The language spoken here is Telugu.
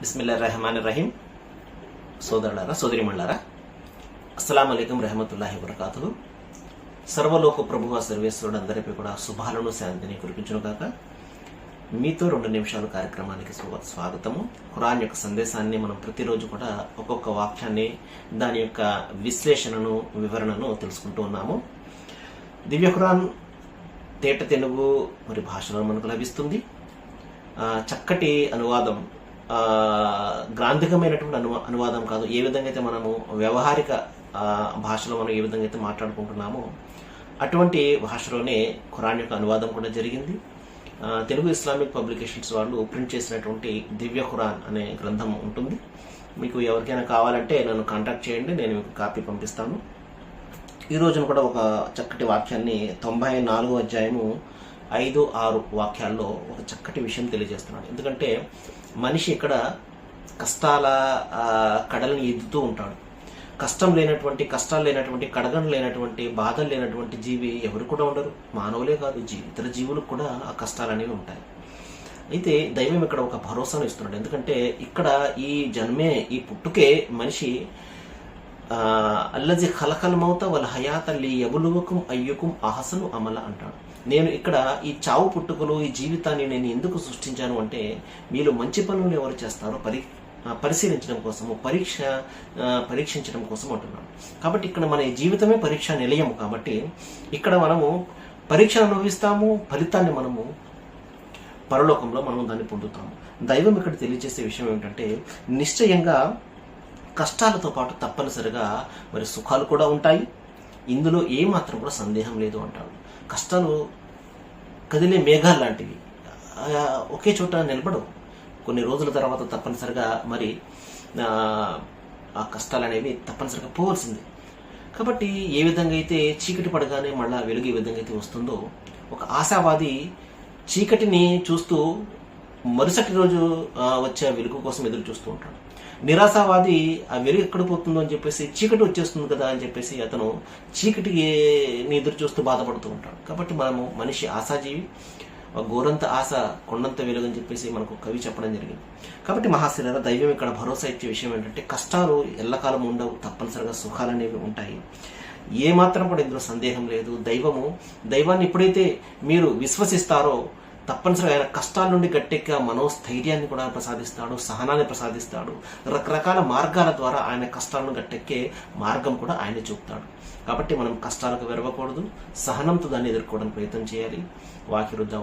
బిస్మిల్లా రెహమాన్ రహీం సోదరులారా సోదరిమణులారా అస్సలం అయికం రహమతుల్లాహి వరకాతులు సర్వలోక ప్రభువ సర్వేశ్వరుడు అందరిపై కూడా శుభాలను శాంతిని కురిపించును కాక మీతో రెండు నిమిషాలు కార్యక్రమానికి స్వాగతము. ఖురాన్ యొక్క సందేశాన్ని మనం ప్రతిరోజు కూడా ఒక్కొక్క వాక్యాన్ని దాని యొక్క విశ్లేషణను వివరణను తెలుసుకుంటూ ఉన్నాము. దివ్య ఖురాన్ తేట తెలుగు మరి భాషలో మనకు లభిస్తుంది. చక్కటి అనువాదం గ్రాంధికమైనటువంటి అను అనువాదం కాదు. ఏ విధంగా అయితే మనము వ్యవహారిక భాషలో మనం ఏ విధంగా అయితే మాట్లాడుకుంటున్నామో అటువంటి భాషలోనే ఖురాన్ యొక్క అనువాదం కూడా జరిగింది. తెలుగు ఇస్లామిక్ పబ్లికేషన్స్ వాళ్ళు ప్రింట్ చేసినటువంటి దివ్య ఖురాన్ అనే గ్రంథం ఉంటుంది. మీకు ఎవరికైనా కావాలంటే నన్ను కాంటాక్ట్ చేయండి నేను మీకు కాపీ పంపిస్తాను. ఈ రోజున కూడా ఒక చక్కటి వాక్యాన్ని తొంభై నాలుగో అధ్యాయము ఐదు ఆరు వాక్యాల్లో ఒక చక్కటి విషయం తెలియజేస్తున్నాడు. ఎందుకంటే మనిషి ఇక్కడ కష్టాల కడలను ఎద్దుతూ ఉంటాడు. కష్టం లేనటువంటి కష్టాలు లేనటువంటి కడగను లేనటువంటి బాధలు లేనటువంటి జీవి ఎవరు కూడా ఉండరు. మానవులే కాదు జీవి ఇతర జీవులకు కూడా ఆ కష్టాలు అనేవి ఉంటాయి. అయితే దైవం ఇక్కడ ఒక భరోసాను ఇస్తున్నాడు. ఎందుకంటే ఇక్కడ ఈ జన్మే ఈ పుట్టుకే మనిషి అల్లజి ఖలకల్ మౌత వల హయాత లీ అయ్యుకుం అహసను అమల అంటాడు. నేను ఇక్కడ ఈ చావు పుట్టుకలు ఈ జీవితాన్ని నేను ఎందుకు సృష్టించాను అంటే మీలో మంచి పనులు ఎవరు చేస్తారో పరి పరిశీలించడం కోసము పరీక్ష పరీక్షించడం కోసం అంటున్నాను కాబట్టి ఇక్కడ మన జీవితమే పరీక్ష నిలయం కాబట్టి ఇక్కడ మనము పరీక్ష అనుభవిస్తాము ఫలితాన్ని మనము పరలోకంలో మనం దాన్ని పొందుతాము. దైవం ఇక్కడ తెలియజేసే విషయం ఏమిటంటే నిశ్చయంగా కష్టాలతో పాటు తప్పనిసరిగా మరి సుఖాలు కూడా ఉంటాయి. ఇందులో ఏమాత్రం కూడా సందేహం లేదు అంటాడు. కష్టాలు కదిలే మేఘాలు లాంటివి ఒకే చోట నిలబడవు. కొన్ని రోజుల తర్వాత తప్పనిసరిగా మరి ఆ, కష్టాలు అనేవి తప్పనిసరిగా పోవలసింది. కాబట్టి ఏ విధంగా అయితే చీకటి పడగానే మళ్ళా వెలుగు ఏ విధంగా అయితే వస్తుందో ఒక ఆశావాది చీకటిని చూస్తూ మరుసటి రోజు ఆ, వచ్చే వెలుగు కోసం ఎదురు చూస్తూ ఉంటాడు. నిరాశావాది ఆ వెలుగు ఎక్కడ పోతుందో అని చెప్పేసి చీకటి వచ్చేస్తుంది కదా అని చెప్పేసి అతను చీకటిని ఎదురు చూస్తూ బాధపడుతూ ఉంటాడు. కాబట్టి మనము మనిషి ఆశాజీవి గోరంత ఆశ కొండంత వెలుగు అని చెప్పేసి మనకు కవి చెప్పడం జరిగింది. కాబట్టి మహాశిలర దైవం ఇక్కడ భరోసా ఇచ్చే విషయం ఏంటంటే కష్టాలు ఎల్లకాలం ఉండవు తప్పనిసరిగా సుఖాలు అనేవి ఉంటాయి. ఏ మాత్రం కూడా ఇందులో సందేహం లేదు. దైవము దైవాన్ని ఎప్పుడైతే మీరు విశ్వసిస్తారో తప్పనిసరిగా ఆయన కష్టాల నుండి గట్టెక్క మనోస్థైర్యాన్ని కూడా ప్రసాదిస్తాడు సహనాన్ని ప్రసాదిస్తాడు. రకరకాల మార్గాల ద్వారా ఆయన కష్టాలను గట్టెక్కే మార్గం కూడా ఆయన చూపుతాడు. కాబట్టి మనం కష్టాలకు వెరవకూడదు సహనంతో దాన్ని ఎదుర్కోవడానికి ప్రయత్నం చేయాలి. వాకిరుద్ద